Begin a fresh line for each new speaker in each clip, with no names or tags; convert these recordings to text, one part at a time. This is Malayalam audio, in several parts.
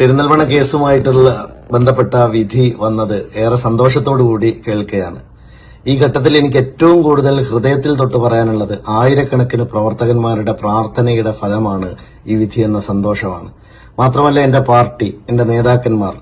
പെരിന്തൽമണ്ണ കേസുമായിട്ടുള്ള ബന്ധപ്പെട്ട വിധി വന്നത് ഏറെ സന്തോഷത്തോടു കൂടി കേൾക്കുകയാണ്. ഈ ഘട്ടത്തിൽ എനിക്ക് ഏറ്റവും കൂടുതൽ ഹൃദയത്തിൽ തൊട്ട് പറയാനുള്ളത് ആയിരക്കണക്കിന് പ്രവർത്തകന്മാരുടെ പ്രാർത്ഥനയുടെ ഫലമാണ് ഈ വിധി എന്ന സന്തോഷമാണ്. മാത്രമല്ല എന്റെ പാർട്ടി എന്റെ നേതാക്കന്മാർ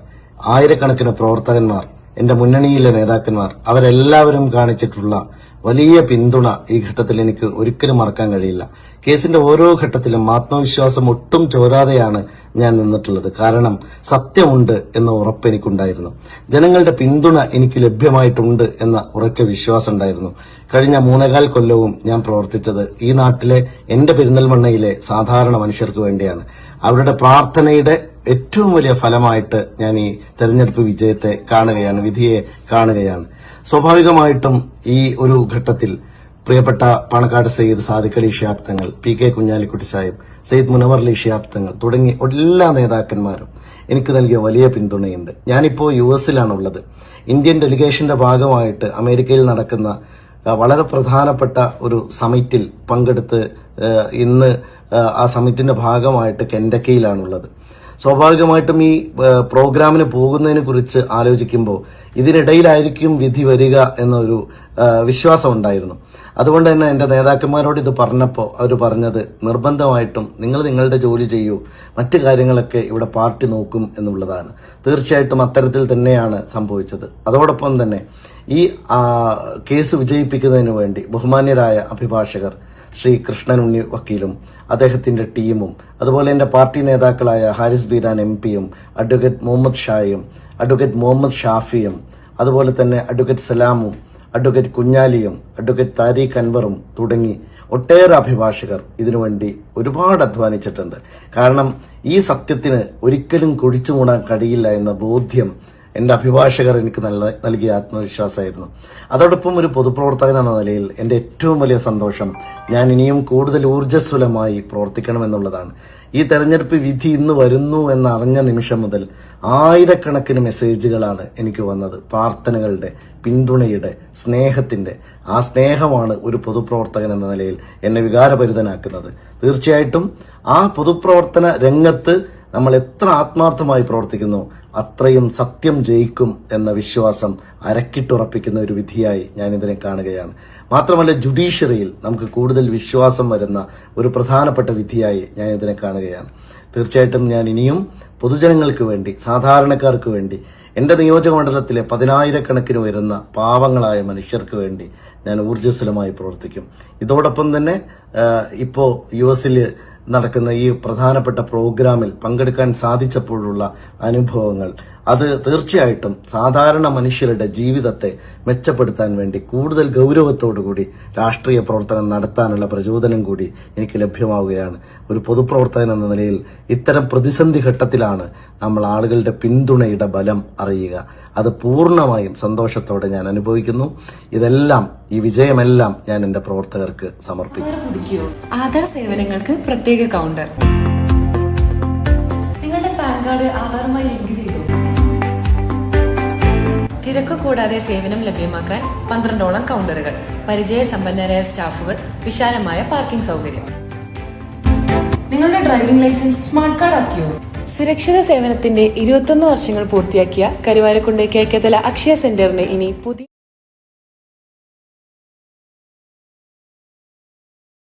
ആയിരക്കണക്കിന് പ്രവർത്തകന്മാർ എന്റെ മുന്നണിയിലെ നേതാക്കന്മാർ അവരെല്ലാവരും കാണിച്ചിട്ടുള്ള വലിയ പിന്തുണ ഈ ഘട്ടത്തിൽ എനിക്ക് ഒരിക്കലും മറക്കാൻ കഴിയില്ല. കേസിന്റെ ഓരോ ഘട്ടത്തിലും ആത്മവിശ്വാസം ഒട്ടും ചോരാതെയാണ് ഞാൻ നിന്നിട്ടുള്ളത്. കാരണം സത്യമുണ്ട് എന്ന ഉറപ്പ് എനിക്കുണ്ടായിരുന്നു. ജനങ്ങളുടെ പിന്തുണ എനിക്ക് ലഭ്യമായിട്ടുണ്ട് എന്ന ഉറച്ച വിശ്വാസം ഉണ്ടായിരുന്നു. കഴിഞ്ഞ മൂന്നേകാൽ കൊല്ലവും ഞാൻ പ്രവർത്തിച്ചത് ഈ നാട്ടിലെ എന്റെ പെരിന്തൽമണ്ണയിലെ സാധാരണ മനുഷ്യർക്ക് വേണ്ടിയാണ്. അവരുടെ പ്രാർത്ഥനയുടെ ഏറ്റവും വലിയ ഫലമായിട്ട് ഞാൻ ഈ തെരഞ്ഞെടുപ്പ് വിജയത്തെ കാണുകയാണ് വിധിയെ കാണുകയാണ്. സ്വാഭാവികമായിട്ടും ഈ ഒരു ഘട്ടത്തിൽ പ്രിയപ്പെട്ട പാണക്കാട് സയ്യിദ് സാദിഖ് അലി ഷിഹാബ് തങ്ങൾ പി കെ കുഞ്ഞാലിക്കുട്ടി സാഹിബ് സയ്യിദ് മുനവർ അലി ഷിഹാബ് തങ്ങൾ തുടങ്ങി എല്ലാ നേതാക്കന്മാരും എനിക്ക് നൽകിയ വലിയ പിന്തുണയുണ്ട്. ഞാനിപ്പോൾ യു എസിലാണുള്ളത്. ഇന്ത്യൻ ഡെലിഗേഷന്റെ ഭാഗമായിട്ട് അമേരിക്കയിൽ നടക്കുന്ന വളരെ പ്രധാനപ്പെട്ട ഒരു സമിറ്റിൽ പങ്കെടുത്ത് ഇന്ന് ആ സമിറ്റിന്റെ ഭാഗമായിട്ട് കെൻഡക്കയിലാണുള്ളത് സ്വാഭാവികമായിട്ടും ഈ പ്രോഗ്രാമിന് പോകുന്നതിനെ കുറിച്ച് ആലോചിക്കുമ്പോൾ ഇതിനിടയിലായിരിക്കും വിധി വരിക എന്നൊരു വിശ്വാസം ഉണ്ടായിരുന്നു. അതുകൊണ്ട് തന്നെ എന്റെ നേതാക്കന്മാരോട് ഇത് പറഞ്ഞപ്പോൾ അവർ പറഞ്ഞത് നിർബന്ധമായിട്ടും നിങ്ങൾ നിങ്ങളുടെ ജോലി ചെയ്യൂ മറ്റു കാര്യങ്ങളൊക്കെ ഇവിടെ പാർട്ടി നോക്കും എന്നുള്ളതാണ്. തീർച്ചയായിട്ടും അത്തരത്തിൽ തന്നെയാണ് സംഭവിച്ചത്. അതോടൊപ്പം തന്നെ ഈ കേസ് വിജയിപ്പിക്കുന്നതിന് വേണ്ടി ബഹുമാന്യരായ അഭിഭാഷകർ ശ്രീ കൃഷ്ണൻ ഉണ്ണി വക്കീലും അദ്ദേഹത്തിന്റെ ടീമും അതുപോലെ എന്റെ പാർട്ടി നേതാക്കളായ ഹാരിസ് ബീരാൻ എം പിയും അഡ്വക്കേറ്റ് മുഹമ്മദ് ഷായും അഡ്വക്കേറ്റ് മുഹമ്മദ് ഷാഫിയും അതുപോലെ തന്നെ അഡ്വക്കേറ്റ് സലാമും അഡ്വക്കേറ്റ് കുഞ്ഞാലിയും അഡ്വക്കേറ്റ് താരീഖ് അൻവറും തുടങ്ങി ഒട്ടേറെ അഭിഭാഷകർ ഇതിനുവേണ്ടി ഒരുപാട് അധ്വാനിച്ചിട്ടുണ്ട്. കാരണം ഈ സത്യത്തിന് ഒരിക്കലും കുഴിച്ചു മൂടാൻ കഴിയില്ല എന്ന ബോധ്യം എന്റെ അഭിഭാഷകർ എനിക്ക് നല്ല നൽകിയ ആത്മവിശ്വാസമായിരുന്നു. അതോടൊപ്പം ഒരു പൊതുപ്രവർത്തകൻ എന്ന നിലയിൽ എന്റെ ഏറ്റവും വലിയ സന്തോഷം ഞാൻ ഇനിയും കൂടുതൽ ഊർജസ്വലമായി പ്രവർത്തിക്കണമെന്നുള്ളതാണ്. ഈ തെരഞ്ഞെടുപ്പ് വിധി ഇന്ന് വരുന്നു എന്ന് അറിഞ്ഞ നിമിഷം മുതൽ ആയിരക്കണക്കിന് മെസ്സേജുകളാണ് എനിക്ക് വന്നത്. പ്രാർത്ഥനകളുടെ പിന്തുണയുടെ സ്നേഹത്തിന്റെ ആ സ്നേഹമാണ് ഒരു പൊതുപ്രവർത്തകൻ എന്ന നിലയിൽ എന്നെ വികാരഭരിതനാക്കുന്നത്. തീർച്ചയായിട്ടും ആ പൊതുപ്രവർത്തന രംഗത്ത് നമ്മൾ എത്ര ആത്മാർത്ഥമായി പ്രവർത്തിക്കുന്നു അത്രയും സത്യം ജയിക്കും എന്ന വിശ്വാസം അരക്കിട്ടുറപ്പിക്കുന്ന ഒരു വിധിയായി ഞാൻ ഇതിനെ കാണുകയാണ്. മാത്രമല്ല ജുഡീഷ്യറിയിൽ നമുക്ക് കൂടുതൽ വിശ്വാസം വരുന്ന ഒരു പ്രധാനപ്പെട്ട വിധിയായി ഞാൻ ഇതിനെ കാണുകയാണ്. തീർച്ചയായിട്ടും ഞാൻ ഇനിയും പൊതുജനങ്ങൾക്ക് വേണ്ടി സാധാരണക്കാർക്ക് വേണ്ടി എന്റെ നിയോജക മണ്ഡലത്തിലെ പതിനായിരക്കണക്കിന് വരുന്ന പാവങ്ങളായ മനുഷ്യർക്ക് വേണ്ടി ഞാൻ ഊർജസ്വലമായി പ്രവർത്തിക്കും. ഇതോടൊപ്പം തന്നെ ഇപ്പോൾ ഇപ്പോ യു എസിൽ നടക്കുന്ന ഈ പ്രധാനപ്പെട്ട പ്രോഗ്രാമിൽ പങ്കെടുക്കാൻ സാധിച്ചപ്പോഴുള്ള അനുഭവങ്ങൾ. അത് തീർച്ചയായിട്ടും സാധാരണ മനുഷ്യരുടെ ജീവിതത്തെ മെച്ചപ്പെടുത്താൻ വേണ്ടി കൂടുതൽ ഗൗരവത്തോടു കൂടി രാഷ്ട്രീയ പ്രവർത്തനം നടത്താനുള്ള പ്രചോദനം കൂടി എനിക്ക് ലഭ്യമാവുകയാണ്. ഒരു പൊതുപ്രവർത്തകൻ എന്ന നിലയിൽ ഇത്തരം പ്രതിസന്ധി ഘട്ടത്തിലാണ് നമ്മൾ ആളുകളുടെ പിന്തുണയുടെ ബലം അറിയുക. അത് പൂർണമായും സന്തോഷത്തോടെ ഞാൻ അനുഭവിക്കുന്നു. ഇതെല്ലാം ഈ വിജയമെല്ലാം ഞാൻ എന്റെ പ്രവർത്തകർക്ക്
സമർപ്പിക്കും ആധാർ സേവനങ്ങൾക്ക് പ്രത്യേക കൗണ്ടർ നിങ്ങളുടെ പാൻ കാർഡ് ആധാറുമായി ലിങ്ക് ചെയ്തു. തിരക്ക് കൂടാതെ സേവനം ലഭ്യമാക്കാൻ പന്ത്രണ്ടോളം കൗണ്ടറുകൾ പരിചയസമ്പന്നരായ സ്റ്റാഫുകൾ വിശാലമായ പാർക്കിംഗ് സൗകര്യം. നിങ്ങളുടെ ഡ്രൈവിംഗ് ലൈസൻസ് സ്മാർട്ട് കാർഡ് ആക്കിയോ? സുരക്ഷിത സേവനത്തിന്റെ ഇരുപത്തൊന്ന് വർഷങ്ങൾ പൂർത്തിയാക്കിയ കരുവാരക്കുണ്ട് കിഴക്കേതല അക്ഷയ സെന്ററിന് ഇനി പുതിയ